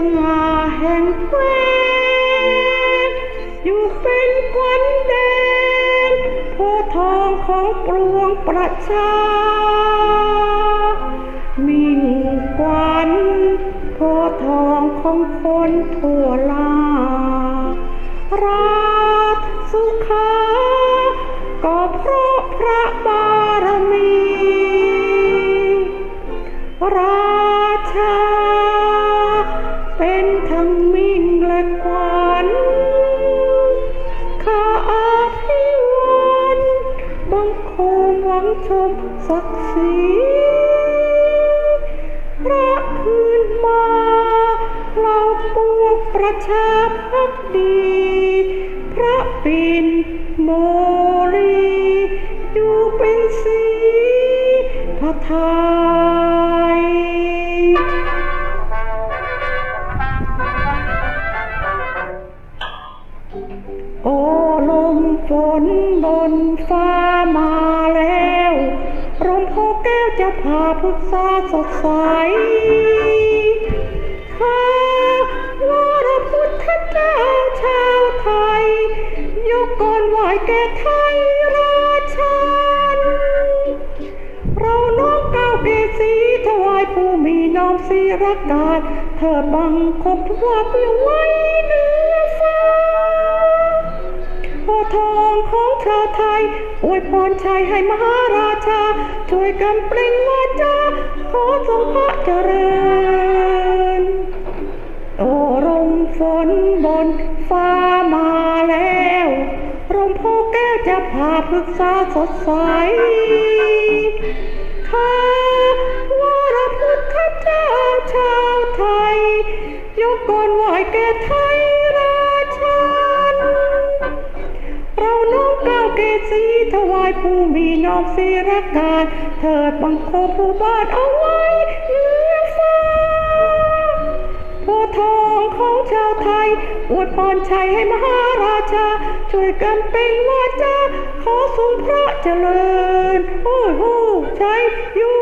ง่าแห่งแควนอยู่เป็นควันแดงโพทองของปวงประชา มิ่งควันโพทองของคนทั่วลา ราชสุขาก็เพราะพระบารมี ราชา ชมศักดิ์ศรีพระคืนมาเราปวงประชาพักดี พระปิ่นโมลีอยู่เป็นสีพระไทยโอ้ลมฝนบนฟ้า โพแก้วจะพาพุทธาสดใสข้าวรพุทธเจ้าชาวไทย ยกก่อนไหวแก่ไทยราชันเราน้อมก้าวเกษีถวายผู้มีน้อมศิรการเธอบังคมทว่าเพียงไว้เหนือฟ้า วยพรชัยให้มหาราชา ช่วยกันเปล่งวาจาขอทรงพระเจริญ โอ้ลมฝนบนฟ้ามาแล้วลมโพแก้วจะพาพฤกษาสดใสข้าวรพุทธเจ้าชาวไทย ยกก่อนไหวแก่ไทยราชันเรา เกศีถวายผู้มีน้อมศิรกาศเถิดบังคมผู้บาทเอาไว้เหนือฟ้าโพทองของชาวไทย อวดพรชัยให้มหาราชา ช่วยกันเป็นวาจาขอสุงพระเจริญ โอ้โหใช้ยอยู่